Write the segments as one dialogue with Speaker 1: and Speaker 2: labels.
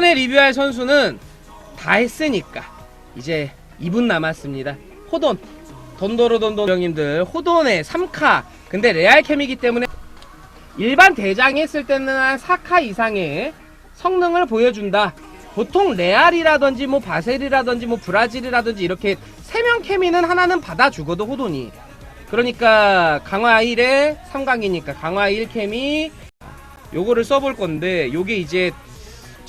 Speaker 1: 이번에 리뷰할 선수는 다 했으니까 이제 2분 남았습니다. 호돈. 돈도로돈도 형님들 호돈의 3카. 근데 레알캠이기 때문에 일반 대장 했을 때는 한 4카 이상의 성능을 보여준다. 보통 레알이라든지 뭐 바셀이라든지 뭐 브라질이라든지 이렇게 세 명 케미는 하나는 받아주거든 호돈이. 그러니까 강화 1에 3강이니까 강화 1 케미 요거를 써볼 건데 요게 이제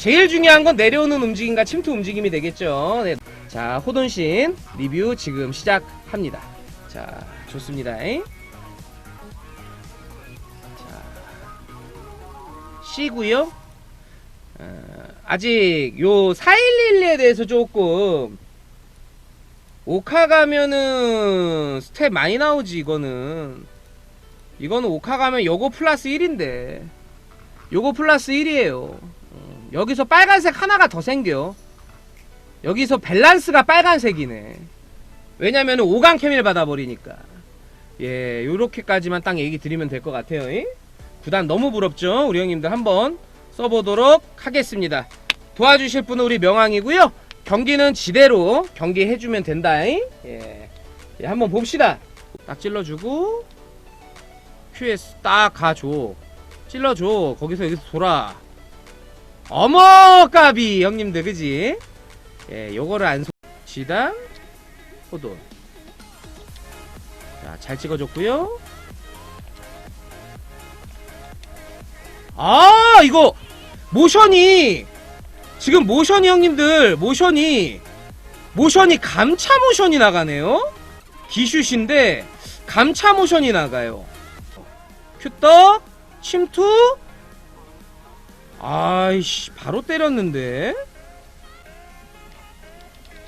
Speaker 1: 제일 중요한 건 내려오는 움직임과 침투 움직임이 되겠죠. 네. 자, 호돈신 리뷰 지금 시작합니다. 자, 좋습니다. 자, C고요. 어, 아직 요 4111에 대해서 조금 오카 가면은 스텝 많이 나오지 이거는 이거는 오카 가면 요거 플러스 1인데 요거 플러스 1이에요 여기서 빨간색 하나가 더 생겨. 여기서 밸런스가 빨간색이네. 왜냐면 5강 캠일 받아버리니까. 예 요렇게까지만 딱 얘기 드리면 될 것 같아요 이? 구단 너무 부럽죠? 우리 형님들 한번 써보도록 하겠습니다. 도와주실 분은 우리 명왕이고요. 경기는 지대로 경기해주면 된다 이? 예. 예 한번 봅시다. 딱 찔러주고 QS 딱 가줘. 찔러줘. 거기서 여기서 돌아 어머 까비. 형님들 그지? 예 요거를 안 소... 지당 호돈. 자잘 찍어줬고요. 아 이거 모션이 지금 모션이 형님들 모션이 모션이 감차 모션이 나가네요. 기슛인데 감차 모션이 나가요. 큐떡 침투 아이씨 바로 때렸는데?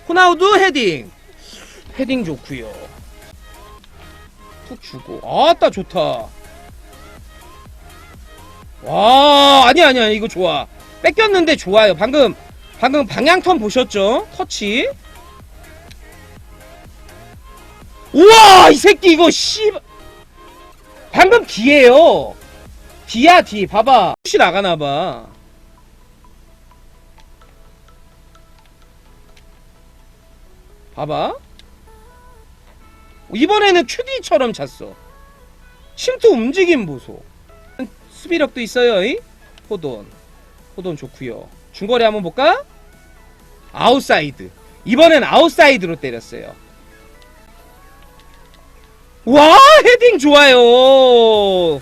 Speaker 1: 호나우두 헤딩. 헤딩 좋구요. 툭 주고. 아따 좋다. 와 아니야 아니야 이거 좋아. 뺏겼는데 좋아요. 방금 방금 방향턴 보셨죠? 터치. 우와 이 새끼 이거 씨. 방금 D예요 D야 D 봐봐. 혹시 나가나봐. 봐봐. 이번에는 QD처럼 찼어. 침투 움직임 보소. 수비력도 있어요 이? 호돈. 호돈 좋구요. 중거리 한번 볼까? 아웃사이드. 이번엔 아웃사이드로 때렸어요. 와 헤딩 좋아요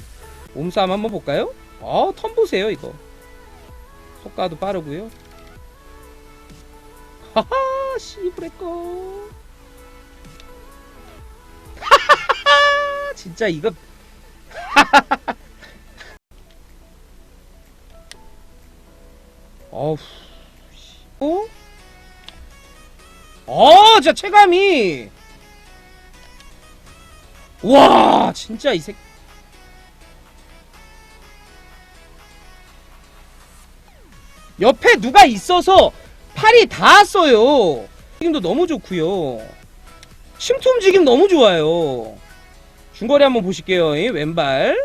Speaker 1: 몸싸움 한번 볼까요? 아턴 보세요 이거 속가도 빠르고요 하하 씨브레꺼 하하하 진짜 이거 어우 씨. 어? 어 진짜 체감이 와 진짜 이 새. 옆에 누가 있어서 팔이 닿았어요. 움직임도 너무 좋고요. 침투 움직임 너무 좋아요. 중거리 한번 보실게요. 이 왼발.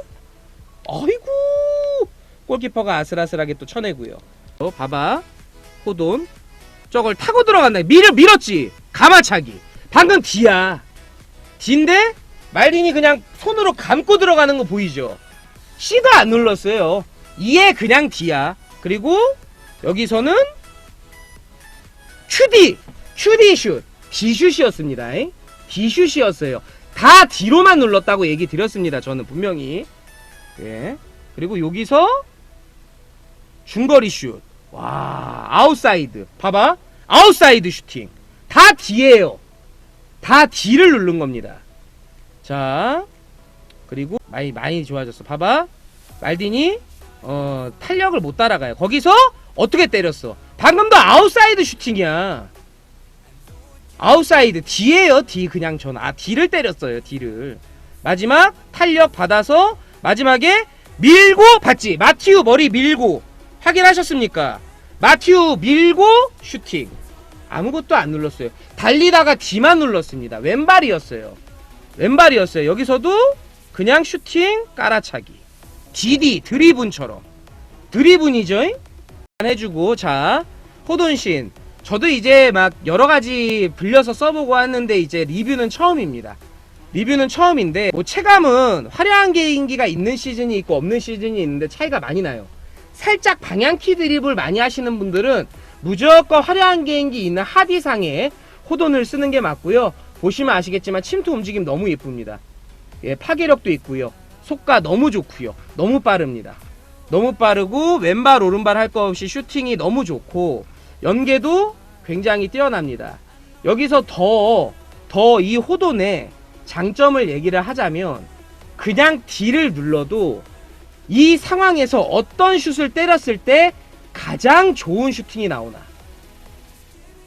Speaker 1: 아이고 골키퍼가 아슬아슬하게 또 쳐내고요. 어, 봐봐 호돈 저걸 타고 들어간다. 밀어 밀었지. 가마차기. 방금 D야. D인데 말린이 그냥 손으로 감고 들어가는 거 보이죠? C도 안 눌렀어요. 이에 그냥 D야. 그리고 여기서는 QD, QD 슛, D슛이었습니다. D슛이었어요. 다 D로만 눌렀다고 얘기 드렸습니다. 저는 분명히. 예. 그리고 여기서 중거리 슛. 와, 아웃사이드. 봐봐. 아웃사이드 슈팅. 다 D예요. 다 D를 누른 겁니다. 자, 그리고 많이 많이 좋아졌어. 봐봐. 말딘이 어, 탄력을 못 따라가요. 거기서 어떻게 때렸어? 방금도 아웃사이드 슈팅이야. 아웃사이드 D예요. D 그냥 전 아 D를 때렸어요. D를. 마지막 탄력 받아서 마지막에 밀고 봤지. 마티우 머리 밀고 확인하셨습니까? 마티우 밀고 슈팅. 아무것도 안 눌렀어요. 달리다가 D만 눌렀습니다. 왼발이었어요. 왼발이었어요. 여기서도 그냥 슈팅 깔아차기. DD 드리븐처럼. 드리븐이죠? 해주고 자 호돈신 저도 이제 막 여러 가지 불려서 써보고 하는데 이제 리뷰는 처음입니다. 리뷰는 처음인데 뭐 체감은 화려한 개인기가 있는 시즌이 있고 없는 시즌이 있는데 차이가 많이 나요. 살짝 방향키 드립을 많이 하시는 분들은 무조건 화려한 개인기 있는 하디상에 호돈을 쓰는 게 맞고요. 보시면 아시겠지만 침투 움직임 너무 예쁩니다. 예, 파괴력도 있고요. 속가 너무 좋고요. 너무 빠릅니다. 너무 빠르고 왼발 오른발 할거 없이 슈팅이 너무 좋고 연계도 굉장히 뛰어납니다. 여기서 더 더 이 호돈의 장점을 얘기를 하자면 그냥 D를 눌러도 이 상황에서 어떤 슛을 때렸을 때 가장 좋은 슈팅이 나오나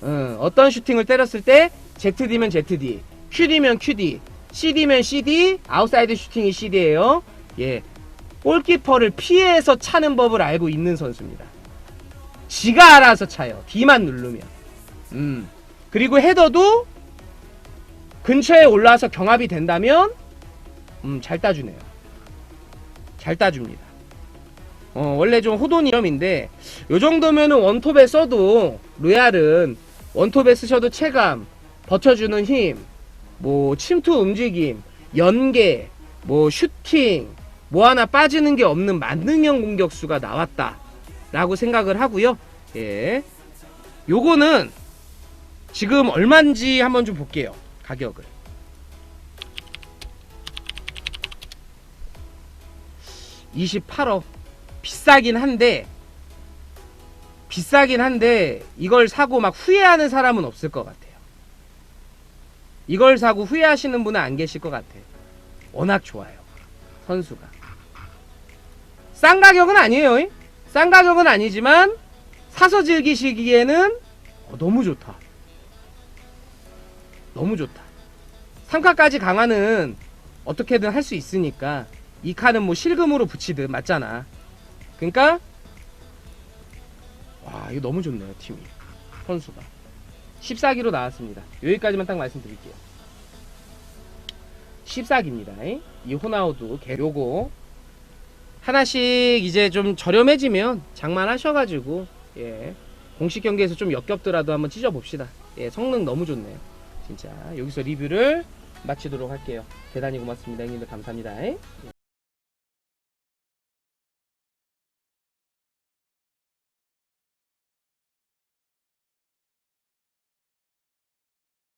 Speaker 1: 어, 어떤 슈팅을 때렸을 때 ZD면 ZD QD면 QD CD면 CD 아웃사이드 슈팅이 CD예요 예 골키퍼를 피해서 차는 법을 알고 있는 선수입니다. 지가 알아서 차요. D만 누르면. 음. 그리고 헤더도 근처에 올라와서 경합이 된다면 음, 잘 따주네요. 잘 따줍니다. 어, 원래 좀 호돈 이름인데 요 정도면은 원톱에 써도 로얄은 원톱에 쓰셔도 체감, 버텨주는 힘, 뭐 침투 움직임, 연계, 뭐 슈팅, 뭐 하나 빠지는 게 없는 만능형 공격수가 나왔다. 라고 생각을 하고요. 예. 요거는 지금 얼마인지 한번 좀 볼게요. 가격을. (28억) 비싸긴 한데 비싸긴 한데 이걸 사고 막 후회하는 사람은 없을 것 같아요 이걸 사고 후회하시는 분은 안 계실 것 같아요 워낙 좋아요 선수가 싼 가격은 아니에요. 잉? 싼 가격은 아니지만 사서 즐기시기에는 어, 너무 좋다. 너무 좋다. 3카까지 강화는 어떻게든 할 수 있으니까 이 칸은 뭐 실금으로 붙이듯 맞잖아. 그러니까 와 이거 너무 좋네요 팀이 선수가 14기로 나왔습니다. 여기까지만 딱 말씀드릴게요. 14기입니다. 이 호나우두 개 요거 하나씩 이제 좀 저렴해지면 장만하셔가지고 예 공식 경기에서 좀 역겹더라도 한번 찢어봅시다. 예 성능 너무 좋네요. 진짜 여기서 리뷰를 마치도록 할게요. 대단히 고맙습니다. 형님들 감사합니다. 예.